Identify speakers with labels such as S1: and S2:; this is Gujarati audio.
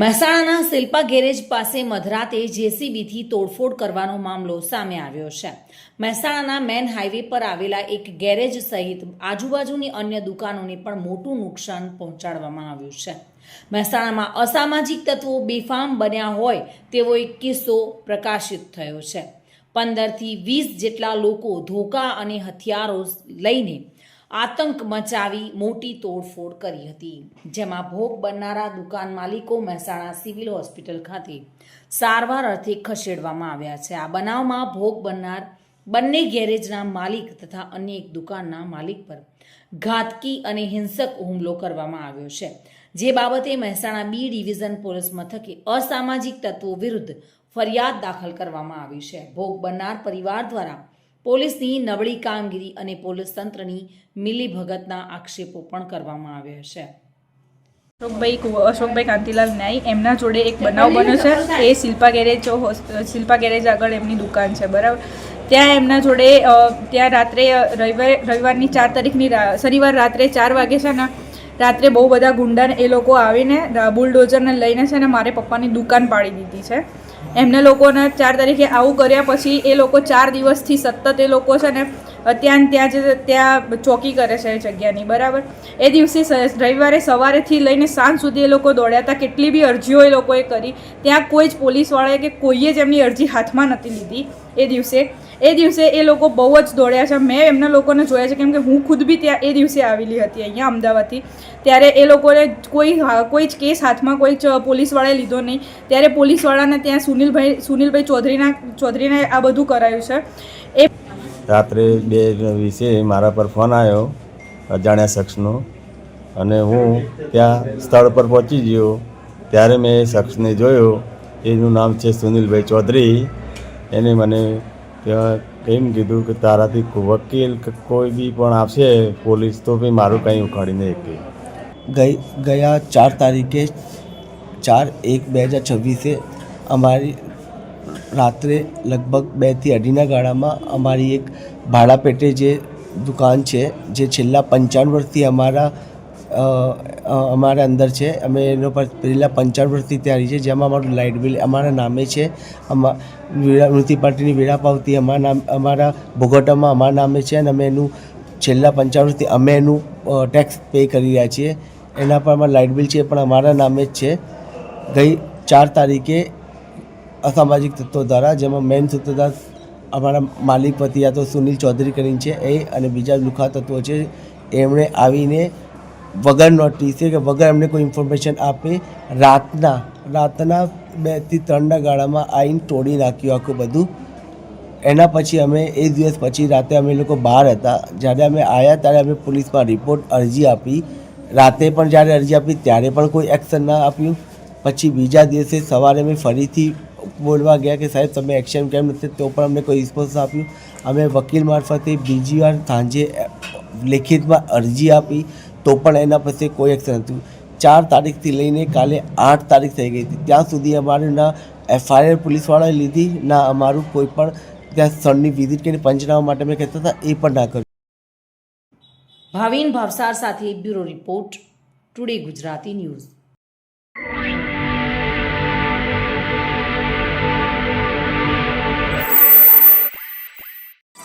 S1: મહેસાણાના શિલ્પા ગેરેજ પાસે મધરાતે જેસીબીથી તોડફોડ કરવાનો મામલો સામે આવ્યો છે. મહેસાણાના મેન હાઈવે પર આવેલા એક ગેરેજ સહિત આજુબાજુની અન્ય દુકાનોને પણ મોટું નુકસાન પહોંચાડવામાં આવ્યું છે. મહેસાણામાં અસામાજિક તત્વો બેફામ બન્યા હોય તેવો એક કિસ્સો પ્રકાશિત થયો છે. પંદરથી વીસ જેટલા લોકો ધોકા અને હથિયારો લઈને આતંક મચાવી મોટી તોડફોડ કરી હતી, જેમાં ભોગ બનનારા દુકાન માલિકો મહેસાણા સિવિલ હોસ્પિટલ ખાતે સારવાર અર્થે ખસેડવામાં આવ્યા છે. આ બનાવમાં ભોગ બનનાર બંને ગેરેજના માલિક તથા અન્ય એક દુકાનના માલિક પર ઘાતકી અને હિંસક હુમલો કરવામાં આવ્યો છે. જે બાબતે મહેસાણા બી ડિવિઝન પોલીસ મથકે અસામાજિક તત્વો વિરુદ્ધ ફરિયાદ દાખલ કરવામાં આવી છે. ભોગ બનનાર પરિવાર દ્વારા પોલીસની નબળી કામગીરી અને પોલીસ તંત્રની મિલીભગતના આક્ષેપો પણ કરવામાં આવ્યા છે.
S2: અશોકભાઈ અશોકભાઈ કાંતિલાલ ન્યાય એમના જોડે એક બનાવ બન્યો છે. એ શિલ્પા ગેરેજ શિલ્પા ગેરેજ આગળ એમની દુકાન છે બરાબર? ત્યાં એમના જોડે ત્યાં રાત્રે રવિવાર રવિવારે રવિવારની ચાર તારીખની શનિવાર રાત્રે ચાર વાગે છે ને રાત્રે બહુ બધા ગુંડા એ લોકો આવીને બુલડોઝરને લઈને છે ને મારે પપ્પાની દુકાન પાડી દીધી છે. એમને લોકોને ચાર તારીખે આવું કર્યા પછી એ લોકો ચાર દિવસથી સતત એ લોકો છે ને ત્યાં ત્યાં જ ત્યાં ચોકી કરે છે એ જગ્યાની, બરાબર? એ દિવસે રવિવારે સવારેથી લઈને સાંજ સુધી એ લોકો દોડ્યા હતા. કેટલી બી અરજીઓ એ લોકોએ કરી. ત્યાં કોઈ જ પોલીસવાળાએ કે કોઈએ જ એમની અરજી હાથમાં નથી લીધી એ દિવસે. એ દિવસે એ લોકો બહુ જ દોડ્યા છે. મેં એમના લોકોને જોયા છે કેમ કે હું ખુદ બી ત્યાં એ દિવસે આવેલી હતી અહીંયા, અમદાવાદથી. ત્યારે એ લોકોને કોઈ કોઈ જ કેસ હાથમાં કોઈ જ પોલીસવાળાએ લીધો નહીં. ત્યારે પોલીસવાળાને ત્યાં સુનિલભાઈ સુનિલભાઈ ચૌધરીના, ચૌધરીને આ બધું કરાયું છે. એ
S3: રાત્રે બે વિશે મારા પર ફોન આવ્યો, અજાણ્યા શખ્સનો. અને હું ત્યાં સ્થળ પર પહોંચી ગયો. ત્યારે મેં એ શખ્સને જોયો. એનું નામ છે સુનિલભાઈ ચૌધરી. એને મને ત્યાં કેમ કીધું કે તારાથી વકીલ કોઈ બી પણ આપશે પોલીસ તો બી મારું કંઈ ઉખાડીને
S4: ગઈ, ગયા ચાર તારીખે ચાર એક બે હજાર છવ્વીસે અમારી રાત્રે લગભગ બેથી અઢીના ગાળામાં અમારી એક ભાડા પેટે જે દુકાન છે, જે છેલ્લા પંચાવન વર્ષથી અમારા અમારા અંદર છે, અમે એનો પર પહેલાં પંચાવન વર્ષથી તૈયારી છે, જેમાં અમારું લાઇટ બિલ અમારા નામે છે, અમા વીણા પાર્ટીની વેળા પાવતી અમારા નામ, અમારા ભોગવટામાં અમારા નામે છે, અને અમે એનું છેલ્લા પંચાવન વર્ષથી અમે એનું ટેક્સ પે કરી રહ્યા છીએ. એના પર અમારું લાઇટ બિલ છે પણ અમારા નામે જ છે. ગઈ ચાર તારીખે અસામાજિક તત્વો દ્વારા, જેમાં મેન સૂત્રધાર અમારા માલિક પતિ યા તો સુનિલ ચૌધરી કરીને છે, એ અને બીજા લુખા તત્વો છે, એમણે આવીને વગર નોટિસે કે વગર એમને કોઈ ઇન્ફોર્મેશન આપે, રાતના રાતના બેથી ત્રણના ગાળામાં આવીને તોડી નાખ્યું આખું બધું. એના પછી અમે એ દિવસ પછી રાતે અમે લોકો બહાર હતા. જ્યારે અમે આવ્યા ત્યારે અમે પોલીસમાં રિપોર્ટ અરજી આપી. રાતે પણ જ્યારે અરજી આપી, ત્યારે પણ કોઈ એક્શન ના આપ્યું. પછી બીજા દિવસે સવારે અમે ફરીથી બોલવા ગયા કે સાહેબ, તમે એક્શન કેમ નથી તો પણ અમને કોઈ રિસ્પોન્સ આપ્યું અમે વકીલ મારફતે બીજી વાર સાંજે લેખિતમાં અરજી આપી. તો પણ એના પછી કોઈ એક્શન હતું ચાર તારીખથી લઈને કાલે આઠ તારીખ થઈ ગઈ હતી. ત્યાં સુધી અમારે ના એફઆઈઆર પોલીસવાળાએ લીધી, ના અમારું કોઈ પણ ત્યાં સ્થળની વિઝિટ કરીને પંચનામા માટે મેં કહેતા હતા, એ પણ ના કર્યું.
S1: ભાવિન ભાવસાર સાથે bureau report, today Gujarati news.